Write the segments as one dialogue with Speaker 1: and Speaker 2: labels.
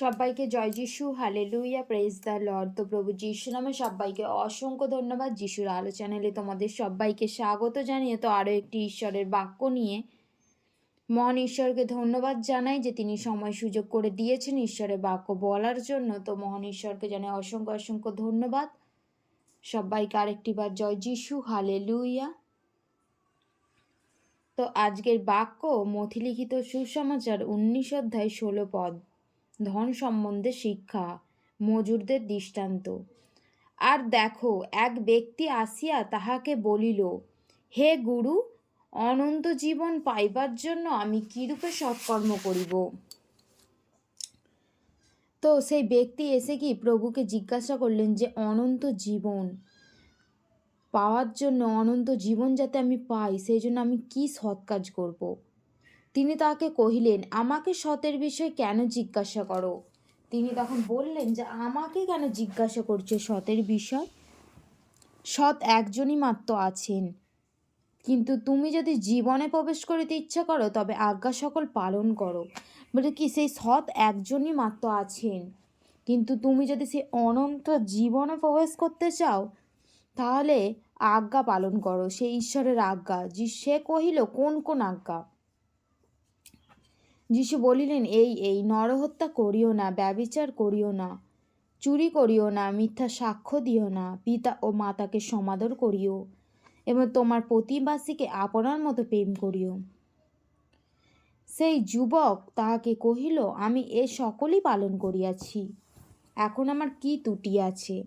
Speaker 1: সবাইকে জয় যিশু hallelujah praise the Lord তো প্রভু যিশু নামে সবাইকে অসংখ্য ধন্যবাদ। যিশুর আলো চ্যানেলে তোমাদের সবাইকে স্বাগত জানিয়ে তো আরও একটি ঈশ্বরের বাক্য নিয়ে মহান ঈশ্বরকে ধন্যবাদ জানাই যে তিনি সময় সুযোগ করে দিয়েছেন ঈশ্বরের বাক্য বলার জন্য। তো মহান ঈশ্বরকে জানাই অসংখ্য অসংখ্য ধন্যবাদ। সবাইকে আরেকটি বার জয় যিশু হালে লুইয়া তো আজকের বাক্য মথিলিখিত সুসমাচার উনিশ অধ্যায় ষোলো পদ। ধন সম্বন্ধে শিক্ষা, মজুরদের দৃষ্টান্ত আর দেখো, এক ব্যক্তি আসিয়া তাহাকে বলিল, হে গুরু, অনন্ত জীবন পাইবার জন্য আমি কীরূপে সৎকর্ম করিব তো সেই ব্যক্তি এসে কি প্রভুকে জিজ্ঞাসা করলেন যে, অনন্ত জীবন, পাওয়ার জন্য অনন্ত জীবন যাতে আমি পাই, সেই জন্য আমি কি সৎ কাজ করব। তিনি তাকে কহিলেন, আমাকে সতের বিষয় কেন জিজ্ঞাসা করো? তিনি তখন বললেন যে, আমাকে কেন জিজ্ঞাসা করছে সতের বিষয়? সৎ একজনই মাত্র আছেন। কিন্তু তুমি যদি জীবনে প্রবেশ করিতে ইচ্ছা করো, তবে আজ্ঞা সকল পালন করো। বলে কি, সেই সৎ একজনই মাত্র আছেন। কিন্তু তুমি যদি সেই অনন্ত জীবনে প্রবেশ করতে চাও, তাহলে আজ্ঞা পালন করো। সেই ঈশ্বরের আজ্ঞা, যে সে কহিল কোন কোন আজ্ঞা? যিশু বলিলেন, এই এই, নরহত্যা করিও না, ব্যবিচার করিও না, চুরি করিও না, মিথ্যা সাক্ষ্য দিও না, পিতা ও মাতাকে সমাদর করিও, এবং তোমার প্রতিবাসীকে আপনার মতো প্রেম করিও। সেই যুবক তাহাকে কহিল, আমি এ সকলই পালন করিয়াছি, এখন আমার কি ত্রুটি আছে?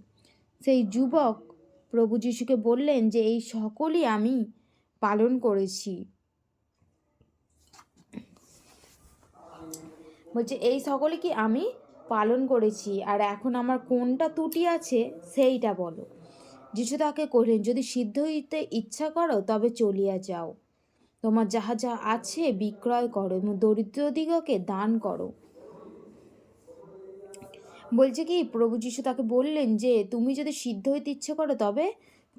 Speaker 1: সেই যুবক প্রভু যিশুকে বললেন যে, এই সকলই আমি পালন করেছি বলছে, এই সকলে কি আমি পালন করেছি? আর এখন আমার কোনটা ত্রুটি আছে সেইটা বলো। যিশু তাকে কহিলেন, যদি সিদ্ধ হইতে ইচ্ছা করো, তবে চলিয়া যাও। তোমার যাহা যা আছে বিক্রয় করো এবং দরিদ্রদিগকে দান করো। বলছে কি, প্রভু যিশু তাকে বললেন যে, তুমি যদি সিদ্ধ হইতে ইচ্ছে করো, তবে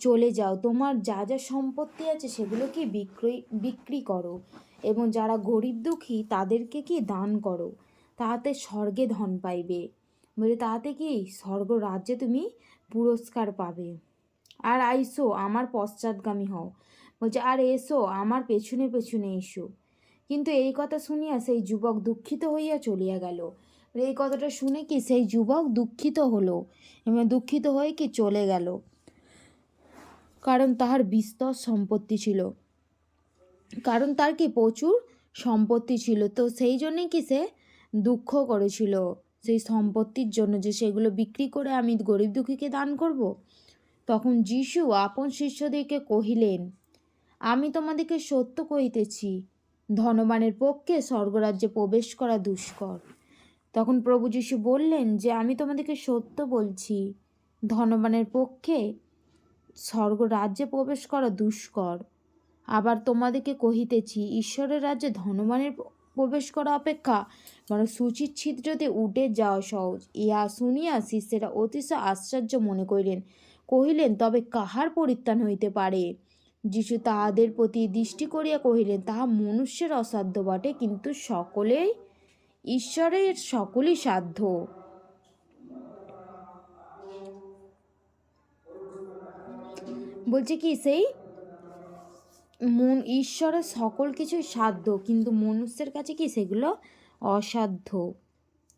Speaker 1: চলে যাও। তোমার যা যা সম্পত্তি আছে সেগুলো কি বিক্রয়, বিক্রি করো এবং যারা গরিব দুঃখী তাদেরকে কি দান করো? তাহাতে স্বর্গে ধন পাইবে। বলে তাহাতে কি স্বর্গ রাজ্যে তুমি পুরস্কার পাবে? আর আইসো, আমার পশ্চাৎগামী হও। বলছে, আর এসো, আমার পেছনে পেছনে এসো। কিন্তু এই কথা শুনিয়া সেই যুবক দুঃখিত হইয়া চলিয়া গেল। এই কথাটা শুনে কি সেই যুবক দুঃখিত হলো? এবং দুঃখিত হয়ে কি চলে গেল? কারণ তাহার বিস্তর সম্পত্তি ছিল। কারণ তার কি প্রচুর সম্পত্তি ছিল? তো সেই জন্যই কি সে দুঃখ করেছিল? সেই সম্পত্তির জন্য যে সেগুলো বিক্রি করে আমি গরিব দুঃখীকে দান করব। তখন যিশু আপন শিষ্যদেরকে কহিলেন, আমি তোমাদেরকে সত্য কহিতেছি, ধনবানের পক্ষে স্বর্গরাজ্যে প্রবেশ করা দুষ্কর। তখন প্রভু যিশু বললেন, যে আমি তোমাদেরকে সত্য বলছি, ধনবানের পক্ষে স্বর্গ রাজ্যে প্রবেশ করা দুষ্কর। আবার তোমাদেরকে কহিতেছি, ঈশ্বরের রাজ্যে ধনবানের প্রবেশ করা অপেক্ষা মানে সুচির ছিদ্রতে উঠে যাওয়া সহজ। ইহা শুনিয়া শিষ্যেরা অতিশয় আশ্চর্য মনে করিলেন। কহিলেন, তবে কাহার পরিত্রাণ হইতে পারে? যিশু তাহাদের প্রতি দৃষ্টি করিয়া কহিলেন, তাহা মনুষ্যের অসাধ্য বটে, কিন্তু সকলেই ঈশ্বরের সকলই সাধ্য। বলছে কি, সেই মন, ঈশ্বরের সকল কিছুই সাধ্য, কিন্তু মনুষ্যের কাছে কি সেগুলো অসাধ্য?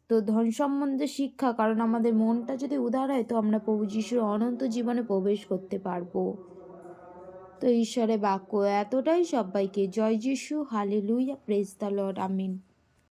Speaker 1: তো ধন সম্বন্ধে শিক্ষা, কারণ আমাদের মনটা যদি উদার হয়, তো আমরা প্রভু যিশুর অনন্ত জীবনে প্রবেশ করতে পারব। তো ঈশ্বরের বাক্য, এতটাই সবাইকে, জয় যিশু hallelujah praise the lord, Amin.